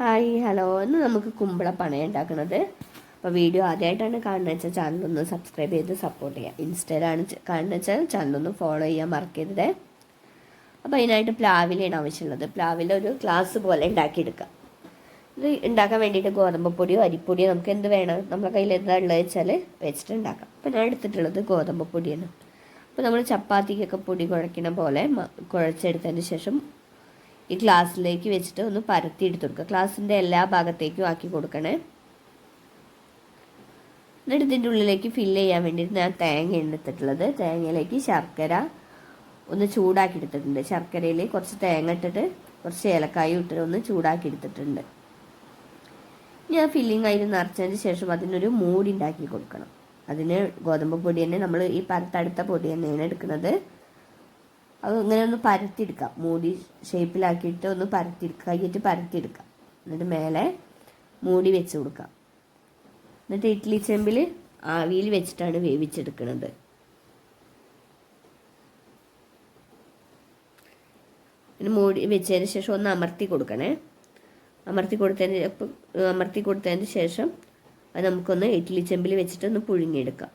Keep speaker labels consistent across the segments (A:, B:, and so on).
A: Hi hello. ഇന്ന് നമുക്ക് കുമ്പള ഉണ്ടാക്കുന്നത്. അപ്പോൾ വീഡിയോ ആദ്യമായിട്ടാണ് കാണുന്നത് വെച്ചാൽ ചാനലൊന്ന് സബ്സ്ക്രൈബ് ചെയ്ത് സപ്പോർട്ട് ചെയ്യുക. ഇൻസ്റ്റയിലാണ് കാണുന്നത് വെച്ചാൽ ചാനലൊന്ന് ഫോളോ ചെയ്യാൻ മറക്കരുത്. അപ്പോൾ അതിനായിട്ട് പ്ലാവിലാണ് ആവശ്യമുള്ളത്. പ്ലാവിൽ ഒരു ഗ്ലാസ് പോലെ ഉണ്ടാക്കിയെടുക്കുക. ഇത് ഉണ്ടാക്കാൻ വേണ്ടിയിട്ട് ഗോതമ്പ് പൊടിയോ അരിപ്പൊടിയോ നമുക്ക് എന്ത് വേണം? നമ്മുടെ കയ്യിൽ എന്താ ഉള്ളത് വെച്ചാൽ വെച്ചിട്ട് ഉണ്ടാക്കാം. അപ്പോൾ ഞാൻ എടുത്തിട്ടുള്ളത് ഗോതമ്പ് പൊടിയാണ് അപ്പോൾ നമ്മൾ ചപ്പാത്തിക്കൊക്കെ പൊടി കുഴക്കണ പോലെ കുഴച്ചെടുത്തതിന് ശേഷം ഈ ഗ്ലാസ്സിലേക്ക് വെച്ചിട്ട് ഒന്ന് പരത്തി എടുത്ത് കൊടുക്കുക. ഗ്ലാസിന്റെ എല്ലാ ഭാഗത്തേക്കും ആക്കി കൊടുക്കണേ. എന്നിട്ട് ഇതിന്റെ ഉള്ളിലേക്ക് ഫില്ല് ചെയ്യാൻ വേണ്ടിയിട്ട് ഞാൻ തേങ്ങ എടുത്തിട്ടുള്ളത്. തേങ്ങയിലേക്ക് ശർക്കര ഒന്ന് ചൂടാക്കി എടുത്തിട്ടുണ്ട്. ശർക്കരയിൽ കുറച്ച് തേങ്ങ ഇട്ടിട്ട് കുറച്ച് ഏലക്കായും ഇട്ടിട്ട് ഒന്ന് ചൂടാക്കി എടുത്തിട്ടുണ്ട്. ഞാൻ ഫില്ലിങ് ആയി നിറച്ചതിന് ശേഷം അതിനൊരു മൂടി ഉണ്ടാക്കി കൊടുക്കണം. അതിന് ഗോതമ്പ് പൊടി തന്നെ നമ്മൾ ഈ പരത്തടുത്ത പൊടി തന്നെയാണ് എടുക്കുന്നത്. അത് ഇങ്ങനെ ഒന്ന് പരത്തിയെടുക്കാം. മൂടി ഷേപ്പിലാക്കിയിട്ട് ഒന്ന് പരത്തിയെടുക്കുക കൈയിട്ട് പരത്തിയെടുക്കാം. എന്നിട്ട് മേലെ മൂടി വെച്ച് കൊടുക്കാം. എന്നിട്ട് ഇഡ്ഡലി ചെമ്പിൽ ആവിയിൽ വെച്ചിട്ടാണ് വേവിച്ചെടുക്കുന്നത് പിന്നെ മൂടി വെച്ചതിന് ശേഷം ഒന്ന് അമർത്തി കൊടുക്കണേ. അമർത്തി കൊടുത്തതിന് അമർത്തി കൊടുത്തതിന് ശേഷം അത് നമുക്കൊന്ന് ഇഡ്ഡലി ചെമ്പിൽ വെച്ചിട്ട് ഒന്ന് പുഴുങ്ങിയെടുക്കാം.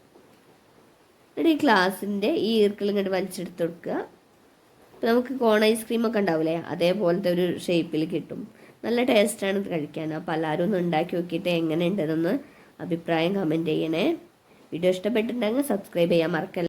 A: എന്നിട്ട് ഈ ഗ്ലാസിന്റെ ഈ ഈർക്കിൽ ഇങ്ങോട്ട് വലിച്ചെടുത്ത് കൊടുക്കുക. അപ്പോൾ നമുക്ക് കോൺ ഐസ്ക്രീം ഒക്കെ ഉണ്ടാവില്ലേ അതേപോലത്തെ ഒരു ഷേപ്പിൽ കിട്ടും. നല്ല ടേസ്റ്റാണ് കഴിക്കാൻ. അപ്പോൾ എല്ലാവരും ഒന്ന് ഉണ്ടാക്കി നോക്കിയിട്ട് എങ്ങനെ ഉണ്ടെന്നൊന്ന് അഭിപ്രായം കമന്റ് ചെയ്യണേ. വീഡിയോ ഇഷ്ടപ്പെട്ടിട്ടുണ്ടെങ്കിൽ സബ്സ്ക്രൈബ് ചെയ്യാൻ മറക്കല്ല.